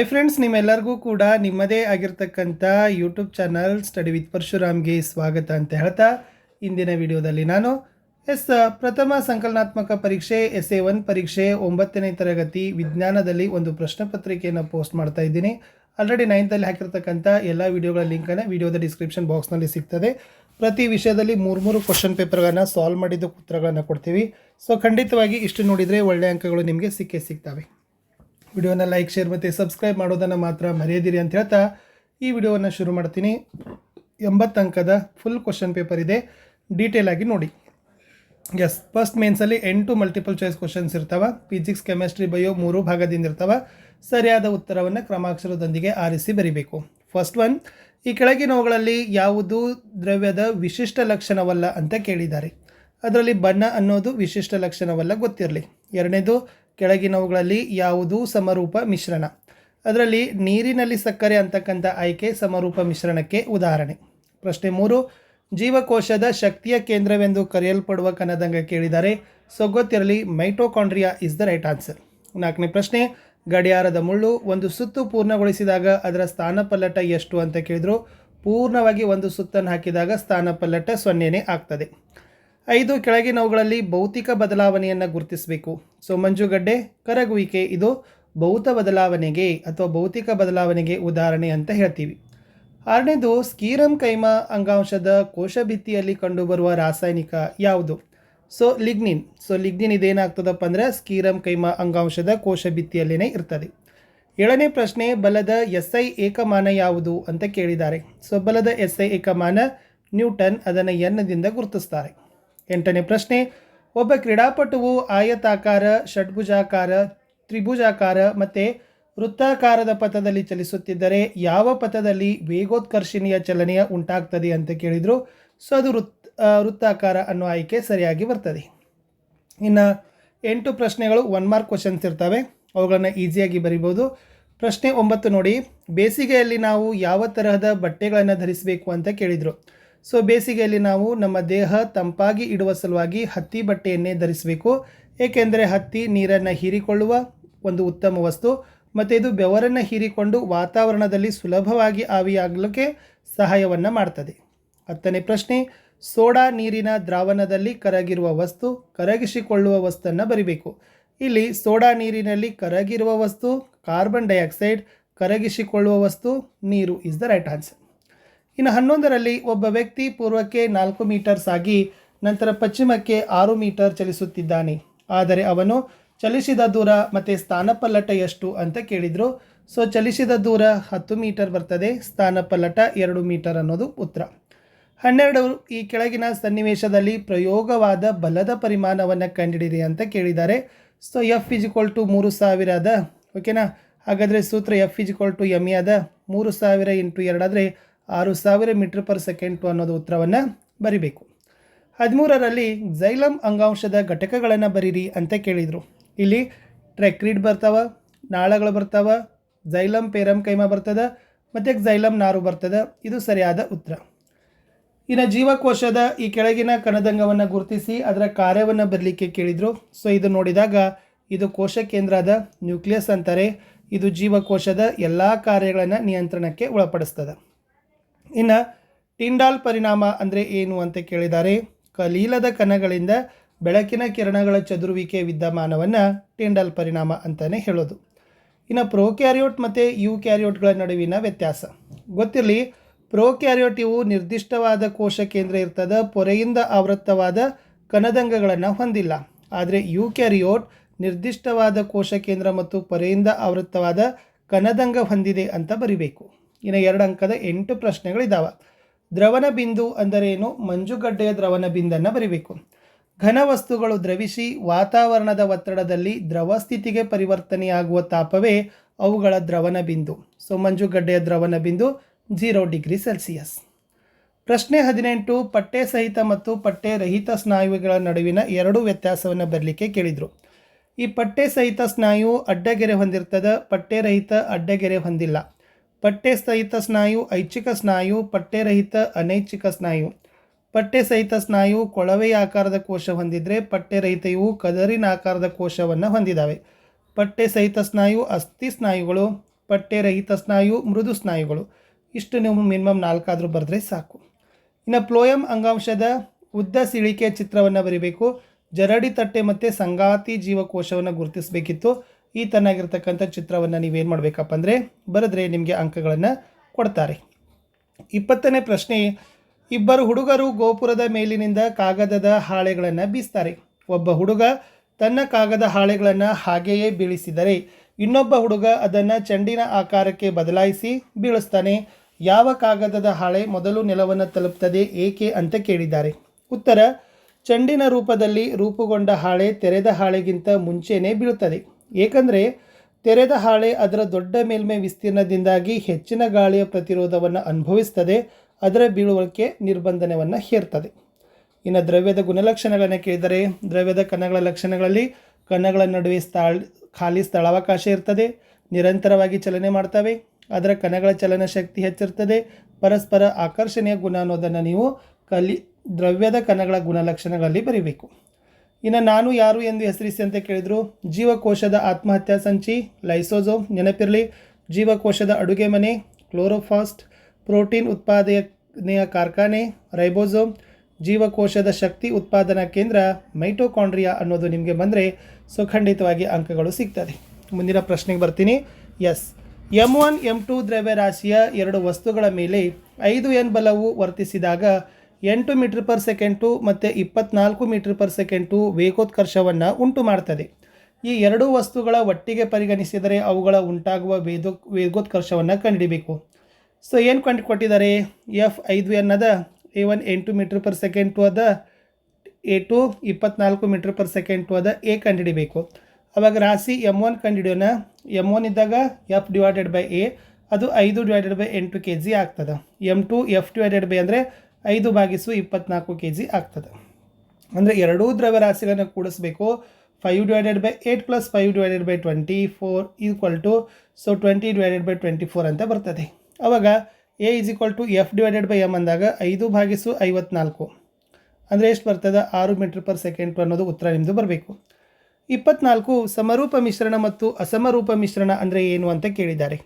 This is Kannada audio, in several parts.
ಹೈ ಫ್ರೆಂಡ್ಸ್ ನಿಮ್ಮೆಲ್ಲರಿಗೂ ಕೂಡ ನಿಮ್ಮದೇ ಆಗಿರ್ತಕ್ಕಂಥ ಯೂಟ್ಯೂಬ್ ಚಾನಲ್ ಸ್ಟಡಿ ವಿತ್ ಪರಶುರಾಮ್ಗೆ ಸ್ವಾಗತ ಅಂತ ಹೇಳ್ತಾ ಇಂದಿನ ವಿಡಿಯೋದಲ್ಲಿ ನಾನು ಎಸ್ ಪ್ರಥಮ ಸಂಕಲನಾತ್ಮಕ ಪರೀಕ್ಷೆ ಎಸ್ ಎ ಒನ್ ಪರೀಕ್ಷೆ ಒಂಬತ್ತನೇ ತರಗತಿ ವಿಜ್ಞಾನದಲ್ಲಿ ಒಂದು ಪ್ರಶ್ನೆ ಪತ್ರಿಕೆಯನ್ನು ಪೋಸ್ಟ್ ಮಾಡ್ತಾ ಇದ್ದೀನಿ. ಆಲ್ರೆಡಿ ನೈನ್ತಲ್ಲಿ ಹಾಕಿರ್ತಕ್ಕಂಥ ಎಲ್ಲ ವಿಡಿಯೋಗಳ ಲಿಂಕನ್ನು ವಿಡಿಯೋದ ಡಿಸ್ಕ್ರಿಪ್ಷನ್ ಬಾಕ್ಸ್ನಲ್ಲಿ ಸಿಗ್ತದೆ. ಪ್ರತಿ ವಿಷಯದಲ್ಲಿ ಮೂರು ಮೂರು ಕ್ವಶನ್ ಪೇಪರ್ಗಳನ್ನು ಸಾಲ್ವ್ ಮಾಡಿದ್ದು ಉತ್ತರಗಳನ್ನು ಕೊಡ್ತೀವಿ. ಸೊ ಖಂಡಿತವಾಗಿ ಇಷ್ಟು ನೋಡಿದರೆ ಒಳ್ಳೆಯ ಅಂಕಗಳು ನಿಮಗೆ ಸಿಕ್ಕೇ ಸಿಗ್ತವೆ. ವಿಡಿಯೋನ ಲೈಕ್, ಶೇರ್ ಮತ್ತು ಸಬ್ಸ್ಕ್ರೈಬ್ ಮಾಡೋದನ್ನು ಮಾತ್ರ ಮರೆಯದಿರಿ ಅಂತ ಹೇಳ್ತಾ ಈ ವಿಡಿಯೋವನ್ನು ಶುರು ಮಾಡ್ತೀನಿ. ಎಂಬತ್ತು ಅಂಕದ ಫುಲ್ ಕ್ವಶನ್ ಪೇಪರ್ ಇದೆ. ಡೀಟೇಲ್ ಆಗಿ ನೋಡಿ. ಎಸ್ ಫಸ್ಟ್ ಮೇನ್ಸಲ್ಲಿ ಎಂಟು ಮಲ್ಟಿಪಲ್ ಚಾಯ್ಸ್ ಕ್ವಶನ್ಸ್ ಇರ್ತಾವೆ. ಫಿಸಿಕ್ಸ್ ಕೆಮಿಸ್ಟ್ರಿ ಬಯೋ ಮೂರು ಭಾಗದಿಂದ ಇರ್ತಾವೆ. ಸರಿಯಾದ ಉತ್ತರವನ್ನು ಕ್ರಮಾಕ್ಷರದೊಂದಿಗೆ ಆರಿಸಿ ಬರೀಬೇಕು. ಫಸ್ಟ್ ಒನ್ ಈ ಕೆಳಗಿನವುಗಳಲ್ಲಿ ಯಾವುದು ದ್ರವ್ಯದ ವಿಶಿಷ್ಟ ಲಕ್ಷಣವಲ್ಲ ಅಂತ ಕೇಳಿದ್ದಾರೆ. ಅದರಲ್ಲಿ ಬಣ್ಣ ಅನ್ನೋದು ವಿಶಿಷ್ಟ ಲಕ್ಷಣವಲ್ಲ ಗೊತ್ತಿರಲಿ. ಎರಡನೇದು ಕೆಳಗಿನವುಗಳಲ್ಲಿ ಯಾವುದೂ ಸಮರೂಪ ಮಿಶ್ರಣ. ಅದರಲ್ಲಿ ನೀರಿನಲ್ಲಿ ಸಕ್ಕರೆ ಅಂತಕ್ಕಂಥ ಆಯ್ಕೆ ಸಮರೂಪ ಮಿಶ್ರಣಕ್ಕೆ ಉದಾಹರಣೆ. ಪ್ರಶ್ನೆ ಮೂರು, ಜೀವಕೋಶದ ಶಕ್ತಿಯ ಕೇಂದ್ರವೆಂದು ಕರೆಯಲ್ಪಡುವ ಕನದಂಗ ಕೇಳಿದ್ದಾರೆ ಸೊ ಗೊತ್ತಿರಲಿ mitochondria is the right answer ನಾಲ್ಕನೇ ಪ್ರಶ್ನೆ, ಗಡಿಯಾರದ ಮುಳ್ಳು ಒಂದು ಸುತ್ತು ಪೂರ್ಣಗೊಳಿಸಿದಾಗ ಅದರ ಸ್ಥಾನಪಲ್ಲಟ ಎಷ್ಟು ಅಂತ ಕೇಳಿದ್ರು. ಪೂರ್ಣವಾಗಿ ಒಂದು ಸುತ್ತನ್ನು ಹಾಕಿದಾಗ ಸ್ಥಾನಪಲ್ಲಟ ಸೊನ್ನೆನೇ ಆಗ್ತದೆ. ಐದು ಕೆಳಗಿನವುಗಳಲ್ಲಿ ಭೌತಿಕ ಬದಲಾವಣೆಯನ್ನು ಗುರುತಿಸಬೇಕು. ಸೊ ಮಂಜುಗಡ್ಡೆ ಕರಗುವಿಕೆ ಇದು ಭೌತ ಬದಲಾವಣೆಗೆ ಅಥವಾ ಭೌತಿಕ ಬದಲಾವಣೆಗೆ ಉದಾಹರಣೆ ಅಂತ ಹೇಳ್ತೀವಿ. ಆರನೇದು ಸ್ಕೀರಮ್ ಕೈಮ ಅಂಗಾಂಶದ ಕೋಶಭಿತ್ತಿಯಲ್ಲಿ ಕಂಡುಬರುವ ರಾಸಾಯನಿಕ ಯಾವುದು? So, lignin. ಸೊ, ಲಿಗ್ನಿನ್ ಇದೇನಾಗ್ತದಪ್ಪ ಅಂದರೆ ಸ್ಕೀರಮ್ ಕೈಮ ಅಂಗಾಂಶದ ಕೋಶಭಿತ್ತಿಯಲ್ಲೇ ಇರ್ತದೆ. ಏಳನೇ ಪ್ರಶ್ನೆ, ಬಲದ ಎಸ್ ಐ ಏಕಮಾನ ಯಾವುದು ಅಂತ ಕೇಳಿದ್ದಾರೆ. ಸೊ, ಬಲದ ಎಸ್ ಐ ಏಕಮಾನ ನ್ಯೂಟನ್ ಅದನ್ನು ಎನ್ನದಿಂದ ಗುರುತಿಸ್ತಾರೆ. ಎಂಟನೇ ಪ್ರಶ್ನೆ, ಒಬ್ಬ ಕ್ರೀಡಾಪಟುವು ಆಯತಾಕಾರ ಷಡ್ಭುಜಾಕಾರ ತ್ರಿಭುಜಾಕಾರ ಮತ್ತು ವೃತ್ತಾಕಾರದ ಪಥದಲ್ಲಿ ಚಲಿಸುತ್ತಿದ್ದರೆ ಯಾವ ಪಥದಲ್ಲಿ ವೇಗೋತ್ಕರ್ಷಣೀಯ ಚಲನೆಯ ಉಂಟಾಗ್ತದೆ ಅಂತ ಕೇಳಿದರು. ಸೊ ಅದು ವೃತ್ ವೃತ್ತಾಕಾರ ಅನ್ನೋ ಆಯ್ಕೆ ಸರಿಯಾಗಿ ಬರ್ತದೆ. ಇನ್ನು ಎಂಟು ಪ್ರಶ್ನೆಗಳು ಒನ್ ಮಾರ್ಕ್ ಕ್ವಶನ್ಸ್ ಇರ್ತವೆ. ಅವುಗಳನ್ನು ಈಸಿಯಾಗಿ ಬರಿಬೋದು. ಪ್ರಶ್ನೆ ಒಂಬತ್ತು ನೋಡಿ, ಬೇಸಿಗೆಯಲ್ಲಿ ನಾವು ಯಾವ ತರಹದ ಬಟ್ಟೆಗಳನ್ನು ಧರಿಸಬೇಕು ಅಂತ ಕೇಳಿದರು. ಸೊ ಬೇಸಿಗೆಯಲ್ಲಿ ನಾವು ನಮ್ಮ ದೇಹ ತಂಪಾಗಿ ಇಡುವ ಸಲುವಾಗಿ ಹತ್ತಿ ಬಟ್ಟೆಯನ್ನೇ ಧರಿಸಬೇಕು. ಏಕೆಂದರೆ ಹತ್ತಿ ನೀರನ್ನು ಹೀರಿಕೊಳ್ಳುವ ಒಂದು ಉತ್ತಮ ವಸ್ತು. ಮತ್ತು ಇದು ಬೆವರನ್ನು ಹೀರಿಕೊಂಡು ವಾತಾವರಣದಲ್ಲಿ ಸುಲಭವಾಗಿ ಆವಿಯಾಗಲಿಕ್ಕೆ ಸಹಾಯವನ್ನು ಮಾಡ್ತದೆ. ಹತ್ತನೇ ಪ್ರಶ್ನೆ, ಸೋಡಾ ನೀರಿನ ದ್ರಾವಣದಲ್ಲಿ ಕರಗಿರುವ ವಸ್ತು ಕರಗಿಸಿಕೊಳ್ಳುವ ವಸ್ತುವನ್ನು ಬರಿಬೇಕು. ಇಲ್ಲಿ ಸೋಡಾ ನೀರಿನಲ್ಲಿ ಕರಗಿರುವ ವಸ್ತು ಕಾರ್ಬನ್ ಡೈಆಕ್ಸೈಡ್, ಕರಗಿಸಿಕೊಳ್ಳುವ ವಸ್ತು ನೀರು ಇಸ್ ದ ರೈಟ್ ಆನ್ಸರ್ ಇನ್ನು ಹನ್ನೊಂದರಲ್ಲಿ ಒಬ್ಬ ವ್ಯಕ್ತಿ ಪೂರ್ವಕ್ಕೆ ನಾಲ್ಕು ಮೀಟರ್ ಸಾಗಿ ನಂತರ ಪಶ್ಚಿಮಕ್ಕೆ ಆರು ಮೀಟರ್ ಚಲಿಸುತ್ತಿದ್ದಾನೆ. ಆದರೆ ಅವನು ಚಲಿಸಿದ ದೂರ ಮತ್ತು ಸ್ಥಾನಪಲ್ಲಟ ಎಷ್ಟು ಅಂತ ಕೇಳಿದರು. ಸೊ, ಚಲಿಸಿದ ದೂರ ಹತ್ತು ಮೀಟರ್ ಬರ್ತದೆ, ಸ್ಥಾನಪಲ್ಲಟ ಎರಡು ಮೀಟರ್ ಅನ್ನೋದು ಉತ್ತರ. ಹನ್ನೆರಡು, ಈ ಕೆಳಗಿನ ಸನ್ನಿವೇಶದಲ್ಲಿ ಪ್ರಯೋಗವಾದ ಬಲದ ಪರಿಮಾಣವನ್ನು ಕಂಡುಹಿಡಿರಿ ಅಂತ ಕೇಳಿದ್ದಾರೆ. ಸೊ ಎಫ್ ಇಜಿಕ್ವಲ್ ಟು ಮೂರು ಸಾವಿರ ಓಕೆನಾ ಹಾಗಾದರೆ ಸೂತ್ರ F is equal to M A ಅದ, ಮೂರು ಸಾವಿರ ಇಂಟು ಎರಡಾದರೆ ಆರು ಸಾವಿರ ಮೀಟರ್ ಪರ್ ಸೆಕೆಂಡು ಅನ್ನೋದು ಉತ್ತರವನ್ನು ಬರಿಬೇಕು. ಹದಿಮೂರರಲ್ಲಿ ಝೈಲಮ್ ಅಂಗಾಂಶದ ಘಟಕಗಳನ್ನು ಬರೀರಿ ಅಂತ ಕೇಳಿದರು. ಇಲ್ಲಿ ಟ್ರೆಕ್ರಿಡ್ ಬರ್ತಾವ, ನಾಳಗಳು ಬರ್ತಾವ, ಜೈಲಂ ಪೇರಂ ಕೈಮ ಬರ್ತದ, ಮತ್ತು ಝೈಲಮ್ ನಾರು ಬರ್ತದ, ಇದು ಸರಿಯಾದ ಉತ್ತರ. ಇನ್ನು ಜೀವಕೋಶದ ಈ ಕೆಳಗಿನ ಕಣದಂಗವನ್ನು ಗುರುತಿಸಿ ಅದರ ಕಾರ್ಯವನ್ನು ಬರಲಿಕ್ಕೆ ಕೇಳಿದರು. ಸೊ ಇದು ನೋಡಿದಾಗ ಇದು ಕೋಶ ಕೇಂದ್ರದ ನ್ಯೂಕ್ಲಿಯಸ್ ಅಂತಾರೆ. ಇದು ಜೀವಕೋಶದ ಎಲ್ಲ ಕಾರ್ಯಗಳನ್ನು ನಿಯಂತ್ರಣಕ್ಕೆ ಒಳಪಡಿಸ್ತದೆ. ಇನ್ನು ಟಿಂಡಾಲ್ ಪರಿಣಾಮ ಅಂದರೆ ಏನು ಅಂತ ಕೇಳಿದ್ದಾರೆ ಕಲೀಲದ ಕಣಗಳಿಂದ ಬೆಳಕಿನ ಕಿರಣಗಳ ಚದುರುವಿಕೆ ವಿದ್ಯಮಾನವನ್ನು ಟಿಂಡಾಲ್ ಪರಿಣಾಮ ಅಂತಲೇ ಹೇಳೋದು. ಇನ್ನು ಪ್ರೋಕ್ಯಾರಿಯೋಟ್ ಮತ್ತು ಯು ಕ್ಯಾರಿಯೋಟ್ಗಳ ನಡುವಿನ ವ್ಯತ್ಯಾಸ. ಗೊತ್ತಿರಲಿ ಪ್ರೋಕ್ಯಾರಿಯೋಟ್ ಇವು ನಿರ್ದಿಷ್ಟವಾದ ಕೋಶ ಕೇಂದ್ರ ಇರ್ತದ, ಪೊರೆಯಿಂದ ಆವೃತ್ತವಾದ ಕಣದಂಗಗಳನ್ನು ಹೊಂದಿಲ್ಲ. ಆದರೆ ಯು ಕ್ಯಾರಿಯೋಟ್ ನಿರ್ದಿಷ್ಟವಾದ ಕೋಶ ಕೇಂದ್ರ ಮತ್ತು ಪೊರೆಯಿಂದ ಆವೃತ್ತವಾದ ಕನದಂಗ ಹೊಂದಿದೆ ಅಂತ ಬರಿಬೇಕು. ಇನ್ನು ಎರಡು ಅಂಕದ ಎಂಟು ಪ್ರಶ್ನೆಗಳಿದ್ದಾವೆ ದ್ರವನ ಬಿಂದು ಅಂದರೇನು? ಮಂಜುಗಡ್ಡೆಯ ದ್ರವನ ಬಿಂದನ್ನು ಬರಿಬೇಕು. ಘನ ವಸ್ತುಗಳು ದ್ರವಿಸಿ ವಾತಾವರಣದ ಒತ್ತಡದಲ್ಲಿ ದ್ರವ ಸ್ಥಿತಿಗೆ ಪರಿವರ್ತನೆಯಾಗುವ ತಾಪವೇ ಅವುಗಳ ದ್ರವನ ಬಿಂದು. ಸೊ, ಮಂಜುಗಡ್ಡೆಯ ದ್ರವನ ಬಿಂದು ಜೀರೋ ಡಿಗ್ರಿ ಸೆಲ್ಸಿಯಸ್. ಪ್ರಶ್ನೆ ಹದಿನೆಂಟು, ಪಟ್ಟೆ ಸಹಿತ ಮತ್ತು ಪಟ್ಟೆ ರಹಿತ ಸ್ನಾಯುಗಳ ನಡುವಿನ ಎರಡು ವ್ಯತ್ಯಾಸವನ್ನು ಬರಲಿಕ್ಕೆ ಕೇಳಿದರು. ಈ ಪಟ್ಟೆ ಸಹಿತ ಸ್ನಾಯು ಅಡ್ಡಗೆರೆ ಹೊಂದಿರ್ತದೆ, ಪಟ್ಟೆ ರಹಿತ ಅಡ್ಡಗೆರೆ ಹೊಂದಿಲ್ಲ. ಪಟ್ಟೆ ಸಹಿತ ಸ್ನಾಯು, ಐಚ್ಛಿಕ ಸ್ನಾಯು ಪಟ್ಟೆರಹಿತ ಅನೈಚ್ಛಿಕ ಸ್ನಾಯು. ಪಟ್ಟೆ ಸಹಿತ ಸ್ನಾಯು ಕೊಳವೆಯ ಆಕಾರದ ಕೋಶ ಹೊಂದಿದ್ರೆ ಪಟ್ಟೆ ರಹಿತ ಇವು ಕದರಿನ ಆಕಾರದ ಕೋಶವನ್ನು ಹೊಂದಿದ್ದಾವೆ ಪಟ್ಟೆ ಸಹಿತ ಸ್ನಾಯು ಅಸ್ಥಿ ಸ್ನಾಯುಗಳು ಪಟ್ಟೆರಹಿತ ಸ್ನಾಯು ಮೃದು ಸ್ನಾಯುಗಳು. ಇಷ್ಟು ನೀವು ಮಿನಿಮಮ್ ನಾಲ್ಕಾದರೂ ಬರೆದ್ರೆ ಸಾಕು. ಇನ್ನು ಪ್ಲೋಯಂ ಅಂಗಾಂಶದ ಉದ್ದ ಸಿಳಿಕೆ ಚಿತ್ರವನ್ನು ಬರೀಬೇಕು. ಜರಡಿ ತಟ್ಟೆ ಮತ್ತು ಸಂಗಾತಿ ಜೀವಕೋಶವನ್ನು ಗುರುತಿಸಬೇಕಿತ್ತು. ಈ ತನ್ನಾಗಿರ್ತಕ್ಕಂಥ ಚಿತ್ರವನ್ನು ನೀವೇನು ಮಾಡಬೇಕಪ್ಪ ಅಂದರೆ ಬರೆದ್ರೆ ನಿಮಗೆ ಅಂಕಗಳನ್ನು ಕೊಡ್ತಾರೆ. ಇಪ್ಪತ್ತನೇ ಪ್ರಶ್ನೆ, ಇಬ್ಬರು ಹುಡುಗರು ಗೋಪುರದ ಮೇಲಿನಿಂದ ಕಾಗದದ ಹಾಳೆಗಳನ್ನು ಬೀಸ್ತಾರೆ. ಒಬ್ಬ ಹುಡುಗ ತನ್ನ ಕಾಗದ ಹಾಳೆಗಳನ್ನು ಹಾಗೆಯೇ ಬೀಳಿಸಿದರೆ ಇನ್ನೊಬ್ಬ ಹುಡುಗ ಅದನ್ನು ಚೆಂಡಿನ ಆಕಾರಕ್ಕೆ ಬದಲಾಯಿಸಿ ಬೀಳಿಸ್ತಾನೆ. ಯಾವ ಕಾಗದದ ಹಾಳೆ ಮೊದಲು ನೆಲವನ್ನು ತಲುಪ್ತದೆ ಏಕೆ ಅಂತ ಕೇಳಿದ್ದಾರೆ. ಉತ್ತರ, ಚೆಂಡಿನ ರೂಪದಲ್ಲಿ ರೂಪುಗೊಂಡ ಹಾಳೆ ತೆರೆದ ಹಾಳೆಗಿಂತ ಮುಂಚೆನೇ ಬೀಳುತ್ತದೆ. ಏಕೆಂದರೆ ತೆರೆದ ಹಾಳೆ ಅದರ ದೊಡ್ಡ ಮೇಲ್ಮೈ ವಿಸ್ತೀರ್ಣದಿಂದಾಗಿ ಹೆಚ್ಚಿನ ಗಾಳಿಯ ಪ್ರತಿರೋಧವನ್ನು ಅನುಭವಿಸ್ತದೆ, ಅದರ ಬೀಳುವಿಕೆ ನಿರ್ಬಂಧನವನ್ನು ಹೇರ್ತದೆ. ಇನ್ನು ದ್ರವ್ಯದ ಗುಣಲಕ್ಷಣಗಳನ್ನು ಕೇಳಿದರೆ, ದ್ರವ್ಯದ ಕಣಗಳ ಲಕ್ಷಣಗಳಲ್ಲಿ ಕಣಗಳ ನಡುವೆ ಸ್ಥಳ, ಖಾಲಿ ಸ್ಥಳಾವಕಾಶ ಇರ್ತದೆ, ನಿರಂತರವಾಗಿ ಚಲನೆ ಮಾಡ್ತವೆ, ಅದರ ಕಣಗಳ ಚಲನ ಶಕ್ತಿ ಹೆಚ್ಚಿರ್ತದೆ, ಪರಸ್ಪರ ಆಕರ್ಷಣೆಯ ಗುಣ ಅನ್ನೋದನ್ನು ನೀವು ಕಲಿ, ದ್ರವ್ಯದ ಕಣಗಳ ಗುಣಲಕ್ಷಣಗಳಲ್ಲಿ ಬರೀಬೇಕು. ಇನ್ನು ನಾನು ಯಾರು ಎಂದು ಹೆಸರಿಸಿ ಅಂತ ಕೇಳಿದರು, ಜೀವಕೋಶದ ಆತ್ಮಹತ್ಯಾ ಸಂಚಿ ಲೈಸೋಜೋಮ್ ನೆನಪಿರಲಿ, ಜೀವಕೋಶದ ಅಡುಗೆ ಮನೆ, ಕ್ಲೋರೋಫಾಸ್ಟ್ ಪ್ರೋಟೀನ್ ಉತ್ಪಾದನೆಯ ಕಾರ್ಖಾನೆ, ರೈಬೋಸೋಮ್, ಜೀವಕೋಶದ ಶಕ್ತಿ ಉತ್ಪಾದನಾ ಕೇಂದ್ರ, ಮೈಟೋಕಾಂಡ್ರಿಯಾ ಅನ್ನೋದು ನಿಮಗೆ ಬಂದರೆ ಸೊ ಖಂಡಿತವಾಗಿ ಅಂಕಗಳು ಸಿಗ್ತದೆ. ಮುಂದಿನ ಪ್ರಶ್ನೆಗೆ ಬರ್ತೀನಿ. Yes. M one M two ದ್ರವ್ಯರಾಶಿಯ ಎರಡು ವಸ್ತುಗಳ ಮೇಲೆ ಐದು ಎನ್ ಬಲವು ವರ್ತಿಸಿದಾಗ ಎಂಟು ಮೀಟ್ರ್ ಪರ್ ಸೆಕೆಂಡು ಮತ್ತು ಇಪ್ಪತ್ನಾಲ್ಕು ಮೀಟ್ರ್ ಪರ್ ಸೆಕೆಂಡು ವೇಗೋತ್ಕರ್ಷವನ್ನು ಉಂಟು ಮಾಡ್ತದೆ. ಈ ಎರಡೂ ವಸ್ತುಗಳ ಒಟ್ಟಿಗೆ ಪರಿಗಣಿಸಿದರೆ ಅವುಗಳ ಉಂಟಾಗುವ ವೇದೋ, ವೇಗೋತ್ಕರ್ಷವನ್ನು ಕಂಡುಹಿಡಿಬೇಕು ಸೊ ಏನು ಕಂಡು ಕೊಟ್ಟಿದ್ದಾರೆ? ಎಫ್ ಐದು ಎನ್ನದ ಎ ಒನ್ ಎಂಟು ಮೀಟ್ರ್ ಪರ್ ಸೆಕೆಂಡ್ ಟು ಅದ, ಎ ಟು ಇಪ್ಪತ್ನಾಲ್ಕು ಮೀಟ್ರ್ ಪರ್ ಸೆಕೆಂಡ್ ಟು ಅದ, ಎ ಕಂಡುಹಿಡಿಬೇಕು ಅವಾಗ ರಾಶಿ ಎಂ ಒನ್ ಕಂಡುಹಿಡಿಯೋಣ ಎಂ ಒನ್ ಇದ್ದಾಗ ಎಫ್ ಡಿವೈಡೆಡ್ ಬೈ ಎ, ಅದು ಐದು ಡಿವೈಡೆಡ್ ಬೈ ಎಂಟು ಕೆ ಜಿ ಆಗ್ತದೆ. M two F divided by ಅಂದರೆ ಐದು ಭಾಗಿಸು ಇಪ್ಪತ್ನಾಲ್ಕು ಕೆ ಜಿ ಆಗ್ತದೆ. ಅಂದರೆ ಎರಡೂ ದ್ರವ್ಯರಾಶಿಗಳನ್ನು ಕೂಡಿಸ್ಬೇಕು. Five divided by eight plus five divided by twenty four equal two so twenty divided by twenty four ಅಂತ ಬರ್ತದೆ. ಅವಾಗ A is equal to F divided by M ಅಂದಾಗ ಐದು ಭಾಗಿಸು ಐವತ್ನಾಲ್ಕು. ಅಂದರೆ ಎಷ್ಟು ಬರ್ತದೆ? ಆರು ಮೀಟ್ರ್ ಪರ್ ಸೆಕೆಂಡ್ ಅನ್ನೋದು ಉತ್ತರ ನಿಮ್ಮದು ಬರಬೇಕು. ಇಪ್ಪತ್ನಾಲ್ಕು ಸಮರೂಪ ಮಿಶ್ರಣ ಮತ್ತು ಅಸಮರೂಪ ಮಿಶ್ರಣ ಅಂದರೆ ಏನು ಅಂತ ಕೇಳಿದ್ದಾರೆ.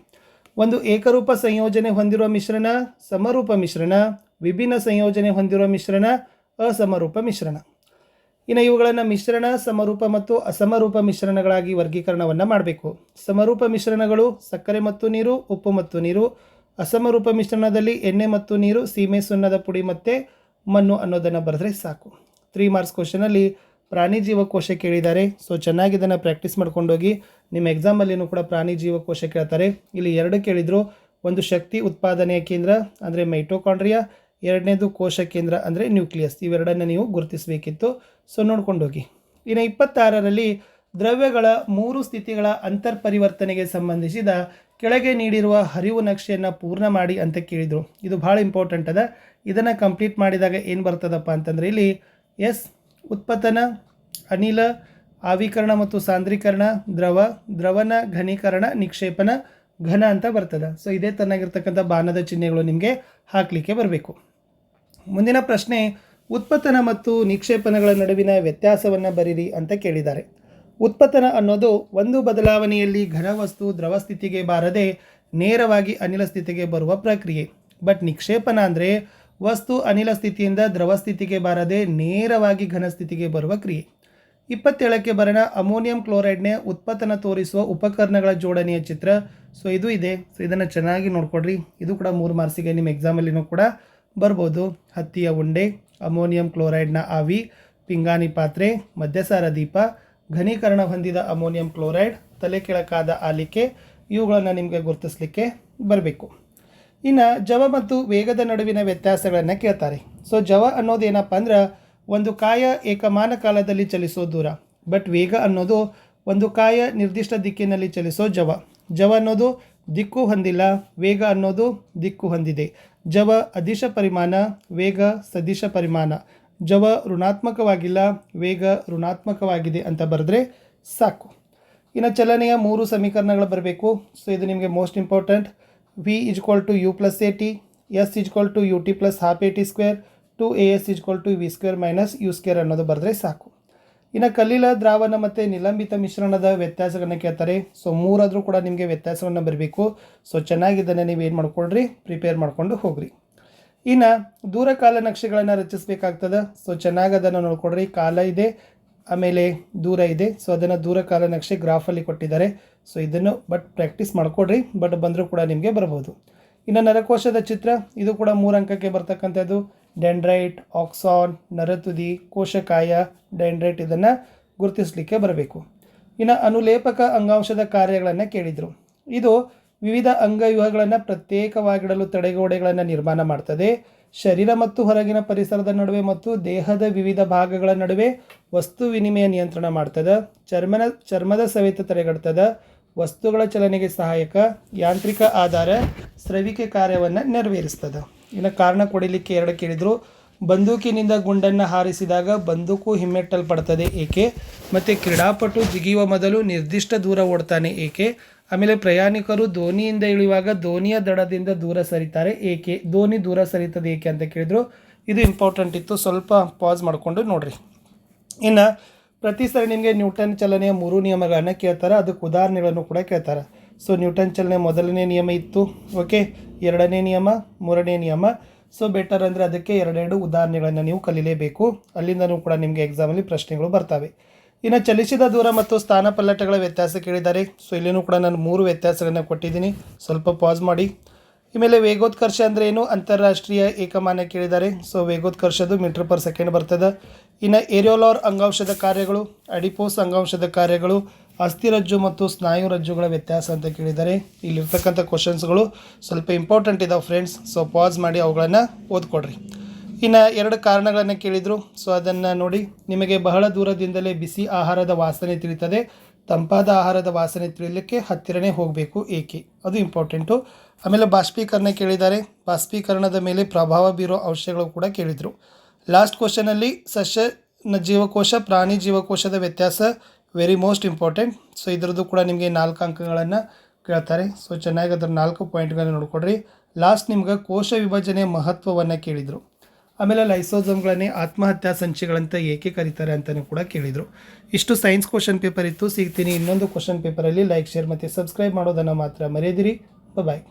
ಒಂದು ಏಕರೂಪ ಸಂಯೋಜನೆ ಹೊಂದಿರುವ ಮಿಶ್ರಣ, ಸಮರೂಪ ಮಿಶ್ರಣ ವಿಭಿನ್ನ ಸಂಯೋಜನೆ ಹೊಂದಿರುವ ಮಿಶ್ರಣ, ಅಸಮರೂಪ ಮಿಶ್ರಣ. ಇನ್ನು ಇವುಗಳನ್ನು ಮಿಶ್ರಣ, ಸಮರೂಪ ಮತ್ತು ಅಸಮರೂಪ ಮಿಶ್ರಣಗಳಾಗಿ ವರ್ಗೀಕರಣವನ್ನು ಮಾಡಬೇಕು. ಸಮರೂಪ ಮಿಶ್ರಣಗಳು ಸಕ್ಕರೆ ಮತ್ತು ನೀರು, ಉಪ್ಪು ಮತ್ತು ನೀರು. ಅಸಮರೂಪ ಮಿಶ್ರಣದಲ್ಲಿ ಎಣ್ಣೆ ಮತ್ತು ನೀರು, ಸೀಮೆ, ಸುಣ್ಣದ ಪುಡಿ ಮತ್ತು ಮಣ್ಣು ಅನ್ನೋದನ್ನು ಬರೆದ್ರೆ ಸಾಕು. ತ್ರೀ ಮಾರ್ಕ್ಸ್ ಕ್ವಶನಲ್ಲಿ ಪ್ರಾಣಿ ಜೀವಕೋಶ ಕೇಳಿದ್ದಾರೆ. ಸೊ ಚೆನ್ನಾಗಿ ಇದನ್ನು ಪ್ರಾಕ್ಟೀಸ್ ಮಾಡ್ಕೊಂಡೋಗಿ ನಿಮ್ಮ ಎಕ್ಸಾಮಲ್ಲಿನೂ ಕೂಡ ಪ್ರಾಣಿ ಜೀವಕೋಶ ಕೇಳ್ತಾರೆ. ಇಲ್ಲಿ ಎರಡು ಕೇಳಿದರು. ಒಂದು ಶಕ್ತಿ ಉತ್ಪಾದನೆಯ ಕೇಂದ್ರ, ಅಂದರೆ ಮೈಟೋಕಾಂಡ್ರಿಯಾ ಎರಡನೇದು ಕೋಶ ಕೇಂದ್ರ ಅಂದರೆ ನ್ಯೂಕ್ಲಿಯಸ್. ಇವೆರಡನ್ನು ನೀವು ಗುರುತಿಸಬೇಕಿತ್ತು. ಸೊ ನೋಡ್ಕೊಂಡೋಗಿ. ಇನ್ನು ಇಪ್ಪತ್ತಾರರಲ್ಲಿ ದ್ರವ್ಯಗಳ ಮೂರು ಸ್ಥಿತಿಗಳ ಅಂತರ್ಪರಿವರ್ತನೆಗೆ ಸಂಬಂಧಿಸಿದ ಕೆಳಗೆ ನೀಡಿರುವ ಹರಿವು ನಕ್ಷೆಯನ್ನು ಪೂರ್ಣ ಮಾಡಿ ಅಂತ ಕೇಳಿದರು. ಇದು ಭಾಳ ಇಂಪಾರ್ಟೆಂಟ್ ಅದ. ಇದನ್ನು ಕಂಪ್ಲೀಟ್ ಮಾಡಿದಾಗ ಏನು ಬರ್ತದಪ್ಪ ಅಂತಂದರೆ ಇಲ್ಲಿ ಎಸ್, ಉತ್ಪತನ, ಅನಿಲ, ಆವೀಕರಣ ಮತ್ತು ಸಾಂದ್ರೀಕರಣ, ದ್ರವ, ದ್ರವನ ಘನೀಕರಣ, ನಿಕ್ಷೇಪನ ಘನ ಅಂತ ಬರ್ತದೆ. ಸೊ ಇದೇ ತನ್ನಾಗಿರ್ತಕ್ಕಂಥ ಬಾಣದ ಚಿಹ್ನೆಗಳು ನಿಮಗೆ ಹಾಕಲಿಕ್ಕೆ ಬರಬೇಕು. ಮುಂದಿನ ಪ್ರಶ್ನೆ ಉತ್ಪತನ ಮತ್ತು ನಿಕ್ಷೇಪನಗಳ ನಡುವಿನ ವ್ಯತ್ಯಾಸವನ್ನು ಬರೀರಿ ಅಂತ ಕೇಳಿದ್ದಾರೆ. ಉತ್ಪತನ ಅನ್ನೋದು ಒಂದು ಬದಲಾವಣೆಯಲ್ಲಿ ಘನವಸ್ತು ದ್ರವ ಸ್ಥಿತಿಗೆ ಬಾರದೆ ನೇರವಾಗಿ ಅನಿಲ ಸ್ಥಿತಿಗೆ ಬರುವ ಪ್ರಕ್ರಿಯೆ. ಬಟ್ ನಿಕ್ಷೇಪನ ಅಂದರೆ ವಸ್ತು ಅನಿಲ ಸ್ಥಿತಿಯಿಂದ ದ್ರವ ಸ್ಥಿತಿಗೆ ಬಾರದೆ ನೇರವಾಗಿ ಘನ ಸ್ಥಿತಿಗೆ ಬರುವ ಕ್ರಿಯೆ. ಇಪ್ಪತ್ತೇಳಕ್ಕೆ ಬರೋಣ ಅಮೋನಿಯಂ ಕ್ಲೋರೈಡ್ನೇ ಉತ್ಪತ್ತನ ತೋರಿಸುವ ಉಪಕರಣಗಳ ಜೋಡಣೆಯ ಚಿತ್ರ. ಸೊ ಇದು ಇದೆ. ಸೊ ಇದನ್ನು ಚೆನ್ನಾಗಿ ನೋಡ್ಕೊಡ್ರಿ ಇದು ಕೂಡ ಮೂರು ಮಾರ್ಸಿಗೆ ನಿಮ್ಮ ಎಕ್ಸಾಮಲ್ಲಿನೂ ಕೂಡ ಬರ್ಬೋದು. ಹತ್ತಿಯ ಉಂಡೆ, ಅಮೋನಿಯಂ ಕ್ಲೋರೈಡ್ನ ಆವಿ, ಪಿಂಗಾಣಿ ಪಾತ್ರೆ, ಮದ್ಯಸಾರ ದೀಪ, ಘನೀಕರಣ ಹೊಂದಿದ ಅಮೋನಿಯಂ ಕ್ಲೋರೈಡ್, ತಲೆ ಕೆಳಕಾದ ಆಲಿಕೆ, ಇವುಗಳನ್ನು ನಿಮಗೆ ಗುರುತಿಸಲಿಕ್ಕೆ ಬರಬೇಕು. ಇನ್ನು ಜವ ಮತ್ತು ವೇಗದ ನಡುವಿನ ವ್ಯತ್ಯಾಸಗಳನ್ನು ಕೇಳ್ತಾರೆ. ಸೊ ಜವ ಅನ್ನೋದು ಏನಪ್ಪ ಅಂದ್ರೆ ಒಂದು ಕಾಯ ಏಕಮಾನ ಕಾಲದಲ್ಲಿ ಚಲಿಸೋ ದೂರ. ಬಟ್ ವೇಗ ಅನ್ನೋದು ಒಂದು ಕಾಯ ನಿರ್ದಿಷ್ಟ ದಿಕ್ಕಿನಲ್ಲಿ ಚಲಿಸೋ ಜವ. ಜವ ಅನ್ನೋದು ದಿಕ್ಕು ಹೊಂದಿಲ್ಲ, ವೇಗ ಅನ್ನೋದು ದಿಕ್ಕು ಹೊಂದಿದೆ. ಜವ ಅದಿಶ ಪರಿಮಾಣ, ವೇಗ ಸದಿಶ ಪರಿಮಾಣ. ಜವ ಋಣಾತ್ಮಕವಾಗಿಲ್ಲ, ವೇಗ ಋಣಾತ್ಮಕವಾಗಿದೆ ಅಂತ ಬರೆದ್ರೆ ಸಾಕು. ಇನ್ನು ಚಲನೆಯ ಮೂರು ಸಮೀಕರಣಗಳು ಬರಬೇಕು. ಸೊ ಇದು ನಿಮಗೆ most important V is equal to U plus A T S is equal to U T plus half A T square two A S is equal to V square minus U square ಅನ್ನೋದು ಬರೆದ್ರೆ ಸಾಕು. ಇನ್ನು ಕಲ್ಲಿಲ ದ್ರಾವಣ ಮತ್ತು ನಿಲಂಬಿತ ಮಿಶ್ರಣದ ವ್ಯತ್ಯಾಸಗಳನ್ನ ಕೇಳ್ತಾರೆ. ಸೊ ಮೂರಾದರೂ ಕೂಡ ನಿಮಗೆ ವ್ಯತ್ಯಾಸವನ್ನು ಬರಬೇಕು. ಸೊ ಚೆನ್ನಾಗಿದ್ದನ್ನು ನೀವು ಏನು ಮಾಡ್ಕೊಳ್ರಿ ಪ್ರಿಪೇರ್ ಮಾಡಿಕೊಂಡು ಹೋಗ್ರಿ. ಇನ್ನು ದೂರ ಕಾಲ ನಕ್ಷೆಗಳನ್ನು ರಚಿಸಬೇಕಾಗ್ತದೆ. ಸೊ ಚೆನ್ನಾಗಿ ಅದನ್ನು ನೋಡ್ಕೊಡ್ರಿ. ಕಾಲ ಇದೆ, ಆಮೇಲೆ ದೂರ ಇದೆ. ಸೊ ಅದನ್ನು ದೂರ ಕಾಲ ನಕ್ಷೆ ಗ್ರಾಫಲ್ಲಿ ಕೊಟ್ಟಿದ್ದಾರೆ. ಸೊ ಇದನ್ನು ಬಟ್ ಪ್ರಾಕ್ಟೀಸ್ ಮಾಡಿಕೊಡ್ರಿ. ಬಟ್ ಬಂದರೂ ಕೂಡ ನಿಮಗೆ ಬರ್ಬೋದು. ಇನ್ನು ನರಕೋಶದ ಚಿತ್ರ, ಇದು ಕೂಡ ಮೂರು ಅಂಕಕ್ಕೆ ಬರ್ತಕ್ಕಂಥದ್ದು. ಡೆಂಡ್ರೈಟ್, ಆಕ್ಸಾನ್, ನರತುದಿ, ಕೋಶಕಾಯ, ಡೆಂಡ್ರೈಟ್ ಇದನ್ನು ಗುರುತಿಸಲಿಕ್ಕೆ ಬರಬೇಕು. ಇನ್ನು ಅನುಲೇಪಕ ಅಂಗಾಂಶದ ಕಾರ್ಯಗಳನ್ನು ಕೇಳಿದರು. ಇದು ವಿವಿಧ ಅಂಗವ್ಯೂಹಗಳನ್ನು ಪ್ರತ್ಯೇಕವಾಗಿಡಲು ತಡೆಗೋಡೆಗಳನ್ನು ನಿರ್ಮಾಣ ಮಾಡ್ತದೆ. ಶರೀರ ಮತ್ತು ಹೊರಗಿನ ಪರಿಸರದ ನಡುವೆ ಮತ್ತು ದೇಹದ ವಿವಿಧ ಭಾಗಗಳ ನಡುವೆ ವಸ್ತು ವಿನಿಮಯ ನಿಯಂತ್ರಣ ಮಾಡ್ತದೆ. ಚರ್ಮನ, ಚರ್ಮದ ಸವೆತ ತಡೆಗಟ್ತದೆ. ವಸ್ತುಗಳ ಚಲನೆಗೆ ಸಹಾಯಕ ಯಾಂತ್ರಿಕ ಆಧಾರ ಸ್ರವಿಕೆ ಕಾರ್ಯವನ್ನು ನೆರವೇರಿಸ್ತದೆ. ಇನ್ನು ಕಾರಣ ಕೊಡಲಿಕ್ಕೆ ಎರಡು ಕೇಳಿದರು. ಬಂದೂಕಿನಿಂದ ಗುಂಡನ್ನು ಹಾರಿಸಿದಾಗ ಬಂದೂಕು ಹಿಮ್ಮೆಟ್ಟಲ್ಪಡ್ತದೆ ಏಕೆ? ಮತ್ತು ಕ್ರೀಡಾಪಟು ಜಿಗಿಯುವ ಮೊದಲು ನಿರ್ದಿಷ್ಟ ದೂರ ಓಡ್ತಾನೆ ಏಕೆ? ಆಮೇಲೆ ಪ್ರಯಾಣಿಕರು ದೋಣಿಯಿಂದ ಇಳಿಯುವಾಗ ದೋಣಿಯ ದಡದಿಂದ ದೂರ ಸರಿತಾರೆ ಏಕೆ? ದೋಣಿ ದೂರ ಸರಿತದೆ ಏಕೆ ಅಂತ ಕೇಳಿದ್ರು. ಇದು ಇಂಪಾರ್ಟೆಂಟ್ ಇತ್ತು. ಸ್ವಲ್ಪ ಪಾಸ್ ಮಾಡಿಕೊಂಡು ನೋಡ್ರಿ. ಇನ್ನು ಪ್ರತಿ ಸರಿ ನಿಮಗೆ ನ್ಯೂಟನ್ ಚಲನೆಯ ಮೂರು ನಿಯಮಗಳನ್ನು ಕೇಳ್ತಾರೆ, ಅದಕ್ಕೆ ಉದಾಹರಣೆಗಳನ್ನು ಕೂಡ ಕೇಳ್ತಾರೆ. ಸೊ ನ್ಯೂಟನ್ ಚಲನೆ ಮೊದಲನೇ ನಿಯಮ ಇತ್ತು ಓಕೆ ಎರಡನೇ ನಿಯಮ, ಮೂರನೇ ನಿಯಮ. ಸೊ ಬೆಟರ್ ಅಂದರೆ ಅದಕ್ಕೆ ಎರಡೆರಡು ಉದಾಹರಣೆಗಳನ್ನು ನೀವು ಕಲೀಲೇಬೇಕು. ಅಲ್ಲಿಂದನೂ ಕೂಡ ನಿಮಗೆ ಎಕ್ಸಾಮಲ್ಲಿ ಪ್ರಶ್ನೆಗಳು ಬರ್ತವೆ. ಇನ್ನು ಚಲಿಸಿದ ದೂರ ಮತ್ತು ಸ್ಥಾನ ಪಲ್ಲಟಗಳ ವ್ಯತ್ಯಾಸ ಕೇಳಿದ್ದಾರೆ ಸೊ ಇಲ್ಲಿನೂ ಕೂಡ ನಾನು ಮೂರು ವ್ಯತ್ಯಾಸಗಳನ್ನು ಕೊಟ್ಟಿದ್ದೀನಿ. ಸ್ವಲ್ಪ ಪಾಸ್ ಮಾಡಿ. ಆಮೇಲೆ ವೇಗೋತ್ಕರ್ಷ ಅಂದರೆ ಏನು? ಅಂತಾರಾಷ್ಟ್ರೀಯ ಏಕಮಾನ ಕೇಳಿದ್ದಾರೆ. ಸೊ ವೇಗೋತ್ಕರ್ಷದು ಮೀಟರ್ ಪರ್ ಸೆಕೆಂಡ್ ಬರ್ತದೆ. ಇನ್ನು ಏರಿಯೋಲಾರ್ ಅಂಗಾಂಶದ ಕಾರ್ಯಗಳು, ಅಡಿಪೋಸ್ ಅಂಗಾಂಶದ ಕಾರ್ಯಗಳು ಅಸ್ಥಿರಜ್ಜು ಮತ್ತು ಸ್ನಾಯು ರಜ್ಜುಗಳ ವ್ಯತ್ಯಾಸ ಅಂತ ಕೇಳಿದ್ದಾರೆ. ಇಲ್ಲಿರ್ತಕ್ಕಂಥ ಕ್ವಶನ್ಸ್ಗಳು ಸ್ವಲ್ಪ ಇಂಪಾರ್ಟೆಂಟ್ ಇದಾವೆ ಫ್ರೆಂಡ್ಸ್ ಸೊ ಪಾಸ್ ಮಾಡಿ ಅವುಗಳನ್ನು ಓದ್ಕೊಡ್ರಿ ಇನ್ನು ಎರಡು ಕಾರಣಗಳನ್ನು ಕೇಳಿದರು. ಸೊ ಅದನ್ನು ನೋಡಿ. ನಿಮಗೆ ಬಹಳ ದೂರದಿಂದಲೇ ಬಿಸಿ ಆಹಾರದ ವಾಸನೆ ತಿಳಿತದೆ. ತಂಪಾದ ಆಹಾರದ ವಾಸನೆ ತಿಳಿಯಲಿಕ್ಕೆ ಹತ್ತಿರನೇ ಹೋಗಬೇಕು ಏಕೆ? ಅದು ಇಂಪಾರ್ಟೆಂಟು. ಆಮೇಲೆ ಬಾಷ್ಪೀಕರಣ ಕೇಳಿದ್ದಾರೆ. ಬಾಷ್ಪೀಕರಣದ ಮೇಲೆ ಪ್ರಭಾವ ಬೀರೋ ಅಂಶಗಳು ಕೂಡ ಕೇಳಿದರು. ಲಾಸ್ಟ್ ಕ್ವಶನಲ್ಲಿ ಸಸ್ಯ ಜೀವಕೋಶ, ಪ್ರಾಣಿ ಜೀವಕೋಶದ ವ್ಯತ್ಯಾಸ, ವೆರಿ ಮೋಸ್ಟ್ ಇಂಪಾರ್ಟೆಂಟ್. ಸೊ, ಇದರದ್ದು ಕೂಡ ನಿಮಗೆ ನಾಲ್ಕು ಅಂಕಗಳನ್ನು ಕೇಳ್ತಾರೆ. ಸೊ, ಚೆನ್ನಾಗಿ ಅದರ ನಾಲ್ಕು ಪಾಯಿಂಟ್ಗಳನ್ನು ನೋಡ್ಕೊಡ್ರಿ. ಲಾಸ್ಟ್ ನಿಮ್ಗೆ ಕೋಶ ವಿಭಜನೆಯ ಮಹತ್ವವನ್ನು ಕೇಳಿದರು. ಆಮೇಲೆ ಲೈಸೋಸಮ್ಗಳನ್ನೇ ಆತ್ಮಹತ್ಯಾ ಸಂಚಿಗಳಂತ ಏಕೆ ಕರೀತಾರೆ ಅಂತಲೂ ಕೂಡ ಕೇಳಿದರು. ಇಷ್ಟು ಸೈನ್ಸ್ ಕ್ವಶನ್ ಪೇಪರ್ ಇತ್ತು. ಸಿಗ್ತೀನಿ ಇನ್ನೊಂದು ಕ್ವಶನ್ ಪೇಪರಲ್ಲಿ ಲೈಕ್ ಶೇರ್ ಮತ್ತು ಸಬ್ಸ್ಕ್ರೈಬ್ ಮಾಡೋದನ್ನು ಮಾತ್ರ ಮರೆಯದಿರಿ. ಬಾಯ್